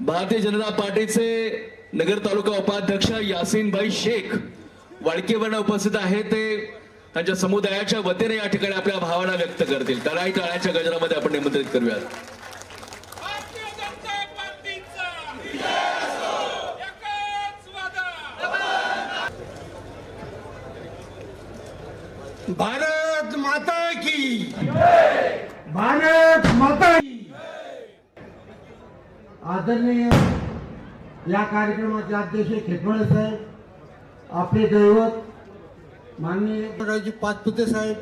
भारतीय जनता पार्टीचे नगर तालुका उपाध्यक्ष यासीन भाई शेख वाडकेवरनं उपस्थित आहे ते त्यांच्या समुदायाच्या वतीने या ठिकाणी आपल्या भावना व्यक्त करतील. टाळाई टाळ्याच्या गजरामध्ये आपण निमंत्रित करूयात. भारतीय जनता पार्टीचा एकच वादा. भारत माता की भारत माता आदरणीय या कार्यक्रमाचे अध्यक्ष खेपळ साहेब आपले दैवत माननीय रावजी पाचपुते साहेब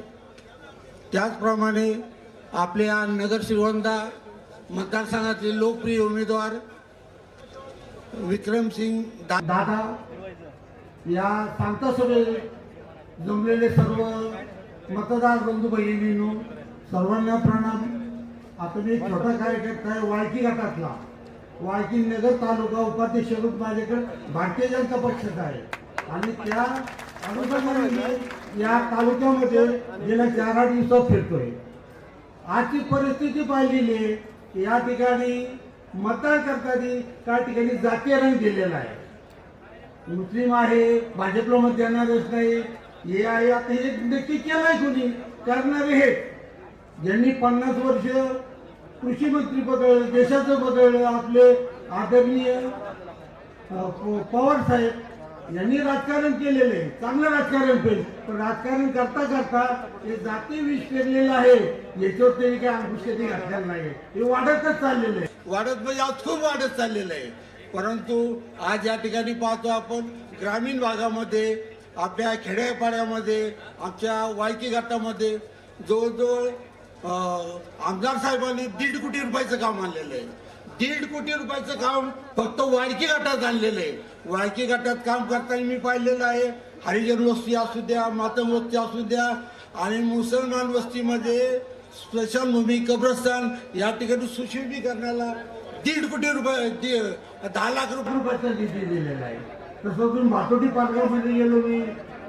त्याचप्रमाणे आपले या नगर श्रीवंदा मतदारसंघातले लोकप्रिय उमेदवार विक्रमसिंग दा- दादा या शांत जमलेले सर्व मतदार बंधू भगिनींनो सर्वांना प्रणाम. आता मी छोटा कार्यकर्ता आहे वाळकी गटातला. वाळकी नगर तालुका उपाध्यक्ष रूप माझ्याकडे भारतीय जनता पक्षाचा आहे. आणि त्या अनुषंगाने या तालुक्यामध्ये गेल्या चार आठ दिवसात फिरतोय. आजची परिस्थिती पाहिलेली आहे की या ठिकाणी मतदान करताना काही ठिकाणी जातीय रंग दिलेला आहे. मुस्लिम आहे भाजपला मत देणारच नाही. हे आहे आता हे नक्की केलंय कोणी? करणारे हे ज्यांनी पन्नास वर्ष कृषी मंत्री बदललं देशाचं बदललं आपले आदरणीय पवार साहेब यांनी राजकारण केलेलं आहे. चांगलं राजकारण केलं. पण राजकारण करता करता हे जाती विष पेरलेलं आहे. याच्यावर त्यांनी काही अंकुश घातलेलं नाही हे वाढतच चाललेलं आहे. वाढत म्हणजे आज खूप वाढत चाललेलं आहे. परंतु आज या ठिकाणी पाहतो आपण ग्रामीण भागामध्ये आपल्या खेड्यापाड्यामध्ये आमच्या वायकी गटामध्ये जवळजवळ आमदार साहेबांनी दीड कोटी रुपयाचं काम आणलेलं आहे. दीड कोटी रुपयाचं काम फक्त वाडकी गटात आणलेलं आहे. वाडकी गटात काम करताना मी पाहिलेलं आहे. हरिजन वस्ती असू द्या मातम वस्ती असू द्या आणि मुसलमान वस्तीमध्ये स्मशानभूमी कब्रस्तान या ठिकाणी सुशोभीकरणाला दीड कोटी रुपये दहा लाख रुपये रुपयाचा निधी दिलेला आहे. तसं मी भातोटी पालगावमध्ये गेलो मी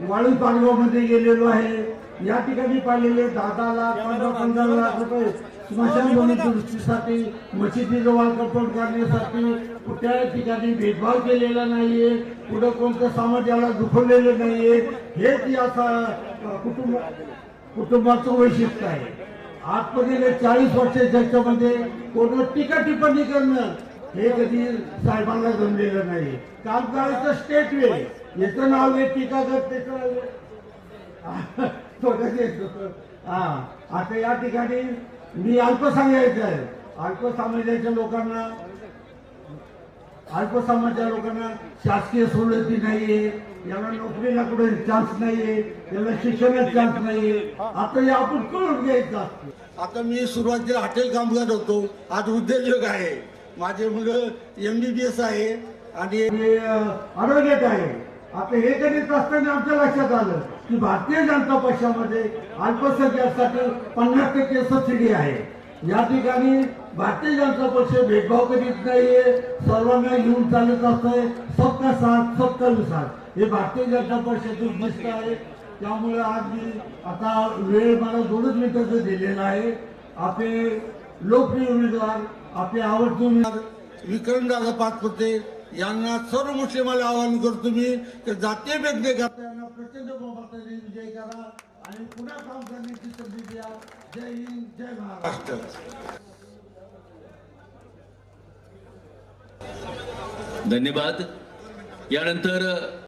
वाळू पालगावमध्ये गेलेलो आहे. या ठिकाणी पाहिलेले दहा लाख पंधरा पंधरा लाख रुपये स्मशानभूमी दुरुस्तीसाठी मशिदीचं वाल कंपाऊंड करण्यासाठी कुठल्याही ठिकाणी भेदभाव केलेला नाहीये. कुठं कोणत्या समाजाला दुखवलेलं नाहीये. हेच या कुटुंब कुटुंबाचं वैशिष्ट्य आहे. आजपर्यंत चाळीस वर्ष ह्याच्यामध्ये कोण टीका टिप्पणी करणं हे कधी साहेबांना जमलेलं नाही काम करायचं स्टेट वे याचं नाव आहे टीका कर त्याचं नाव हा आता या ठिकाणी मी अल्पसंख्याक आहे. अल्पसमाजाच्या लोकांना अल्पसमाजाच्या लोकांना शासकीय सवलती नाहीये याला नोकरीला कुठे चान्स नाहीये याला शिक्षणात चान्स नाहीये. आता हे आपण कळून घ्यायचं असतं. आता मी सुरुवातीला हॉटेल कामगार होतो. आज उद्योजक आहे. माझे मुलं एम बी बी एस आहे आणि आरोग्यात आहे. आता हे करीत असताना आमच्या लक्षात आलं की भारतीय जनता पक्षामध्ये अल्पसंख्याकसाठी पन्नास टक्के सबसिडी आहे. या ठिकाणी भारतीय जनता पक्ष भेदभाव करीत नाहीये. सर्वांना घेऊन चालत असतंय. सबका साथ सबका विसाथ हे भारतीय जनता पक्षाचं उद्दिष्ट आहे. त्यामुळे आज मी आता वेळ मला दोनच मिनिटाचं दिलेला आहे. आपले लोकप्रिय उमेदवार आपले आवडते उमेदवार विक्रमदादा पाचपुते यांना सर्व मुस्लिमाला आवाहन करतो मी की जातीय न करता यांना प्रचंड बहुमताने विजय करा आणि पुन्हा काम करण्याची संधी द्या. जय हिंद जय महाराष्ट्र. धन्यवाद. यानंतर